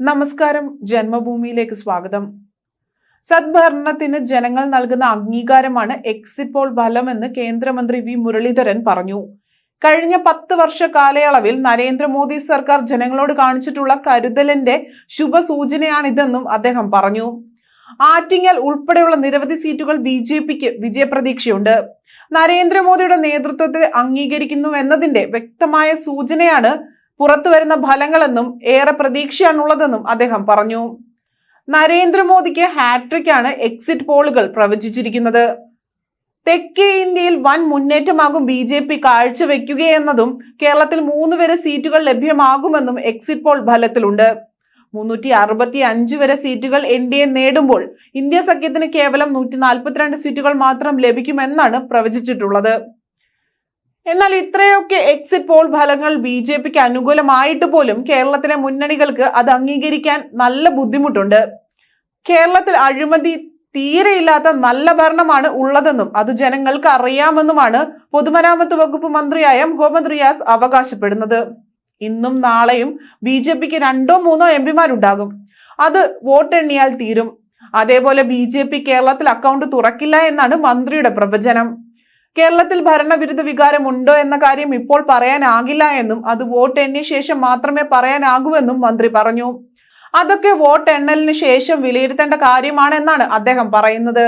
നമസ്കാരം ജന്മഭൂമിയിലേക്ക് സ്വാഗതം. സദ്ഭരണത്തിന് ജനങ്ങൾ നൽകുന്ന അംഗീകാരമാണ് എക്സിറ്റ് പോൾ ഫലമെന്ന് കേന്ദ്രമന്ത്രി വി മുരളീധരൻ പറഞ്ഞു. കഴിഞ്ഞ പത്ത് വർഷ കാലയളവിൽ നരേന്ദ്രമോദി സർക്കാർ ജനങ്ങളോട് കാണിച്ചിട്ടുള്ള കരുതലിന്റെ ശുഭസൂചനയാണിതെന്നും അദ്ദേഹം പറഞ്ഞു. ആറ്റിങ്ങൽ ഉൾപ്പെടെയുള്ള നിരവധി സീറ്റുകൾ ബി ജെ പിക്ക് വിജയപ്രതീക്ഷയുണ്ട്. നരേന്ദ്രമോദിയുടെ നേതൃത്വത്തെ അംഗീകരിക്കുന്നു എന്നതിന്റെ വ്യക്തമായ സൂചനയാണ് പുറത്തുവരുന്ന ഫലങ്ങളെന്നും ഏറെ പ്രതീക്ഷയാണുള്ളതെന്നും അദ്ദേഹം പറഞ്ഞു. നരേന്ദ്രമോദിക്ക് ഹാട്രിക്കാണ് എക്സിറ്റ് പോളുകൾ പ്രവചിച്ചിരിക്കുന്നത്. തെക്കേ ഇന്ത്യയിൽ വൻ മുന്നേറ്റമാകും ബി ജെ പി കാഴ്ചവെക്കുകയെന്നതും കേരളത്തിൽ മൂന്ന് വരെ സീറ്റുകൾ ലഭ്യമാകുമെന്നും എക്സിറ്റ് പോൾ ഫലത്തിലുണ്ട്. മുന്നൂറ്റി അറുപത്തി അഞ്ച് വരെ സീറ്റുകൾ എൻ ഡി എ നേടുമ്പോൾ ഇന്ത്യ സഖ്യത്തിന് കേവലം നൂറ്റി നാൽപ്പത്തിരണ്ട് സീറ്റുകൾ മാത്രം ലഭിക്കുമെന്നാണ് പ്രവചിച്ചിട്ടുള്ളത്. എന്നാൽ ഇത്രയൊക്കെ എക്സിറ്റ് പോൾ ഫലങ്ങൾ ബി ജെ പിക്ക് അനുകൂലമായിട്ട് പോലും കേരളത്തിലെ മുന്നണികൾക്ക് അത് അംഗീകരിക്കാൻ നല്ല ബുദ്ധിമുട്ടുണ്ട്. കേരളത്തിൽ അഴിമതി തീരെയില്ലാത്ത നല്ല ഭരണമാണ് ഉള്ളതെന്നും അത് ജനങ്ങൾക്ക് അറിയാമെന്നുമാണ് പൊതുമരാമത്ത് വകുപ്പ് മന്ത്രിയായ മുഹമ്മദ് റിയാസ് അവകാശപ്പെടുന്നത്. ഇന്നും നാളെയും ബി ജെ പിക്ക് രണ്ടോ മൂന്നോ എം പിമാരുണ്ടാകും. അത് വോട്ട് എണ്ണിയാൽ തീരും. അതേപോലെ ബി ജെ പി കേരളത്തിൽ അക്കൗണ്ട് തുറക്കില്ല എന്നാണ് മന്ത്രിയുടെ പ്രവചനം. കേരളത്തിൽ ഭരണവിരുദ്ധ വികാരം ഉണ്ടോ എന്ന കാര്യം ഇപ്പോൾ പറയാനാകില്ല എന്നും അത് വോട്ട് എണ്ണിയ ശേഷം മാത്രമേ പറയാനാകൂവെന്നും മന്ത്രി പറഞ്ഞു. അതൊക്കെ വോട്ട് എണ്ണലിന് ശേഷം വിലയിരുത്തേണ്ട കാര്യമാണെന്നാണ് അദ്ദേഹം പറയുന്നത്.